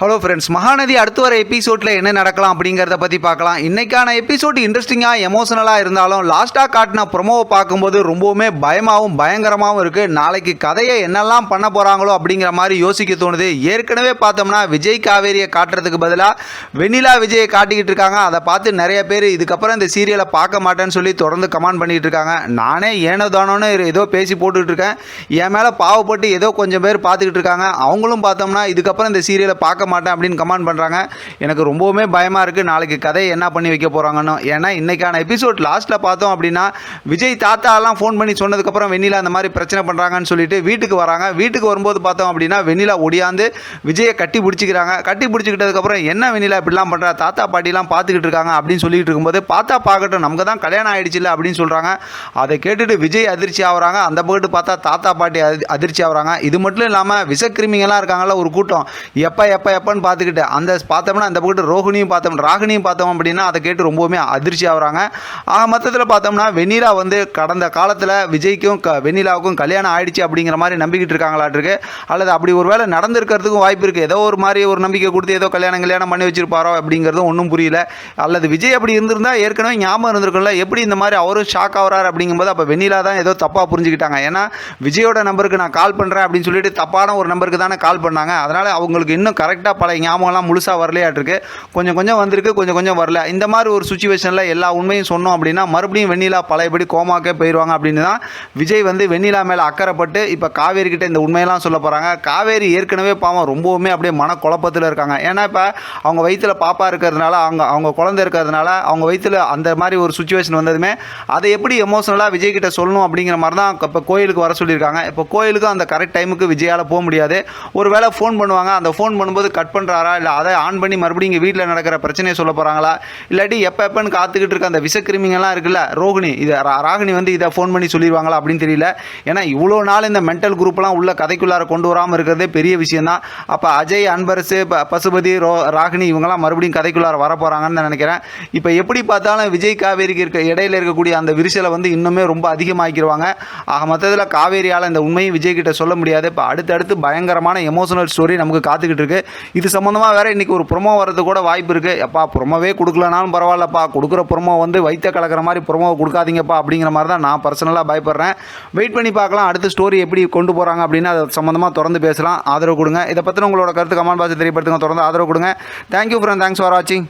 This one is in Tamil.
ஹலோ ஃப்ரெண்ட்ஸ் மகாநதி அடுத்து வர எபிசோடில் என்ன நடக்கலாம் அப்படிங்கிறத பற்றி பார்க்கலாம். இன்னைக்கான எபிசோட் இன்ட்ரெஸ்டிங்காக எமோஷனலாக இருந்தாலும் லாஸ்ட்டாக காட்டின ப்ரொமோவை பார்க்கும்போது ரொம்பவுமே பயமாகவும் பயங்கரமாகவும் இருக்குது நாளைக்கு கதையை என்னெல்லாம் பண்ண போகிறாங்களோ அப்படிங்கிற மாதிரி யோசிக்க தோணுது. ஏற்கனவே பார்த்தோம்னா விஜய் காவேரியை காட்டுறதுக்கு பதிலாக வெண்ணிலா விஜயை காட்டிக்கிட்டு இருக்காங்க. அதை பார்த்து நிறைய பேர் இதுக்கப்புறம் இந்த சீரியலை பார்க்க மாட்டேன்னு சொல்லி தொடர்ந்து கமெண்ட் பண்ணிட்டு இருக்காங்க. நானே ஏனோ தானோன்னு ஏதோ பேசி போட்டுக்கிட்டு இருக்கேன். என் மேலே பாவப்பட்டு ஏதோ கொஞ்சம் பேர் பார்த்துக்கிட்டு இருக்காங்க. அவங்களும் பார்த்தோம்னா இதுக்கப்புறம் இந்த சீரியலை பார்க்க மாட்டேன் அப்படின்னு கமெண்ட் பண்ணுறாங்க எனக்கு ரொம்பவுமே பயமாக இருக்குது நாளைக்கு கதையை என்ன பண்ணி வைக்க போகிறாங்கன்னு ஏன்னா இன்றைக்கான எபிசோட் லாஸ்ட்டில் பார்த்தோம் அப்படின்னா விஜய் தாத்தாலாம் ஃபோன் பண்ணி சொன்னதுக்கப்புறம் வெண்ணிலா அந்த மாதிரி பிரச்சனை பண்ணுறாங்கன்னு சொல்லிட்டு வீட்டுக்கு வராங்க. வீட்டுக்கு வரும்போது பார்த்தோம் அப்படின்னா வெண்ணிலா ஒடியாந்து விஜயை கட்டி பிடிச்சிக்கிறாங்க. கட்டி பிடிச்சிக்கிட்டதுக்கப்புறம் என்ன வெண்ணிலா இப்படிலாம் பண்ணுறா தாத்தா பாட்டிலாம் பார்த்துக்கிட்டு இருக்காங்க அப்படின்னு சொல்லிட்டு இருக்கும்போது பார்த்தா பார்க்கட்டும். நமக்கு தான் கல்யாணம் ஆயிடுச்சுல்ல அப்படின்னு சொல்கிறாங்க அதை கேட்டுட்டு விஜய் அதிர்ச்சி ஆகுறாங்க. அந்த பக்கத்து பார்த்தா தாத்தா பாட்டி அதி- அதிர்ச்சி ஆகுறாங்க. இது மட்டும் இல்லாமல் விஷக்கிருமிங்கெல்லாம் இருக்காங்களா ஒரு கூட்டம். எப்போ எப்போ எப்போன்னு பார்த்துக்கிட்டு அந்த பார்த்தோம்னா அந்த பக்கத்து ரோஹிணியும் பார்த்தோம் ராகினியும் பார்த்தோம் அப்படின்னா அதை கேட்டு ரொம்பவுமே அதிர்ச்சி ஆகுறாங்க. ஆக மொத்தத்தில் பார்த்தோம்னா வெண்ணிலா வந்து கடந்த காலத்தில் விஜய்க்கும் க வெண்ணிலாவுக்கும் கல்யாணம் ஆயிடுச்சு அப்படிங்கிற மாதிரி நம்பிக்கிட்டு இருக்காங்களாட்டிருக்கு. அல்லது அப்படி ஒரு வேளை நடந்திருக்கிறதுக்கும் வாய்ப்பு இருக்குது ஏதோ ஒரு மாதிரி ஒரு நம்பிக்கை கொடுத்து ஏதோ கல்யாணம் கல்யாணம் பண்ணி வச்சிருப்பாரோ அப்படிங்கிறதும் ஒன்றும் புரியல. அல்லது விஜய் அப்படி இருந்திருந்தால் ஏற்கனவே ஞாபகம் இருந்திருக்கும்ல எப்படி இந்த மாதிரி அவரும் ஷாக் ஆகிறார் அப்படிங்கும்போது அப்போ வெண்ணிலா தான் ஏதோ தப்பாக புரிஞ்சுக்கிட்டாங்க. ஏன்னா விஜயோட நம்பருக்கு நான் கால் பண்ணுறேன் அப்படின்னு சொல்லிட்டு தப்பான ஒரு நம்பருக்கு தானே கால் பண்ணாங்க. அதனால் அவங்களுக்கு இன்னும் கரெக்டாக பழைய ஞாபகம்லாம் முழுசாக வரலையாட்டிருக்கு கொஞ்சம் கொஞ்சம் வந்திருக்கு கொஞ்சம் கொஞ்சம் வரல. இந்த மாதிரி ஒரு சுச்சுவேஷனில் எல்லா உண்மையும் சொன்னோம் அப்படின்னா மறுபடியும் வெண்ணிலா பழையபடி கோமாக்கே போயிடுவாங்க அப்படின்னு தான் விஜய் வந்து வெண்ணிலா மேலே அக்கறைப்பட்டு இப்போ காவேரி கிட்ட இந்த உண்மையெல்லாம் சொல்ல போகிறாங்க காவேரி ஏற்கனவே பாவம் ரொம்பவுமே அப்படியே மன குழப்பத்தில் இருக்காங்க. ஏன்னா இப்போ அவங்க வயிற்றில் பாப்பா இருக்கிறதுனால அவங்க அவங்க குழந்தை இருக்கிறதுனால அவங்க வயிற்றில் அந்த மாதிரி ஒரு சுச்சுவேஷன் வந்ததுமே அதை எப்படி எமோஷனலாக விஜய் கிட்ட சொல்லணும் அப்படிங்கிற மாதிரி தான் இப்போ கோயிலுக்கு வர சொல்லியிருக்காங்க. இப்போ கோயிலுக்கு அந்த கரெக்ட் டைமுக்கு விஜயால் போக முடியாது. ஒரு வேளை ஃபோன் பண்ணுவாங்க. அந்த ஃபோன் பண்ணும்போது கட் பண்ணுறாரா இல்லை அதை ஆன் பண்ணி மறுபடியும் இங்கே வீட்டில் நடக்கிற பிரச்சனையை சொல்ல போகிறாங்களா இல்லாட்டி எப்போ எப்போன்னு காத்துக்கிட்டு இருக்க அந்த விஷக்கிருமிங்கெல்லாம் இருக்குல்ல ரோகிணி இதை ரா- ராகினி வந்து இதை ஃபோன் பண்ணி சொல்லிடுவாங்களா அப்படின்னு தெரியல. ஏன்னா இவ்வளோ நாள் இந்த மென்டல் குரூப்லாம் உள்ள கதைக்குள்ளார கொண்டு வராமல் இருக்கிறதே பெரிய விஷயம் தான் அப்போ அஜய் அன்பரசு ப- பசுபதி ரோ ராகினி இவங்கெல்லாம் மறுபடியும் கதைக்குள்ளார வர போகிறாங்கன்னு நான் நினைக்கிறேன். இப்போ எப்படி பார்த்தாலும் விஜய் காவேரிக்கு இருக்க இடையில இருக்கக்கூடிய அந்த விரிசலை வந்து இன்னுமே ரொம்ப அதிகமாக்கிடுவாங்க. ஆக மொத்தத்தில் காவேரியால் இந்த உண்மையை விஜய் கிட்ட சொல்ல முடியாது. இப்போ அடுத்தடுத்து பயங்கரமான எமோஷனல் ஸ்டோரி நமக்கு காத்துக்கிட்டு இருக்கு. இது சம்மந்தமாக வேறு இன்றைக்கி ஒரு ப்ரொமோ வரது கூட வாய்ப்பு இருக்குது அப்பா ப்ரொமோவே கொடுக்கலனாலும் பரவாயில்லப்பா. கொடுக்குற ப்ரொமோ வந்து வைத்த கலக்கிற மாதிரி ப்ரொமோ கொடுக்காதீங்கப்பா அப்படிங்கிற மாதிரி தான் நான் பர்சனலாக பயப்படுறேன். வெயிட் பண்ணி பார்க்கலாம். அடுத்த ஸ்டோரி எப்படி கொண்டு போகிறாங்க அப்படின்னு அது சம்மந்தமாக தொடர்ந்து பேசலாம். ஆதரவு கொடுங்க. இதை பற்றின உங்களோட கருத்து கமெண்ட் பாக்ஸ் தெரியப்படுத்துங்க. தொடர்ந்து ஆதரவு கொடுங்க. தேங்க்யூ ஃப்ரெண்ட் தேங்க்ஸ் ஃபார் வாட்சிங்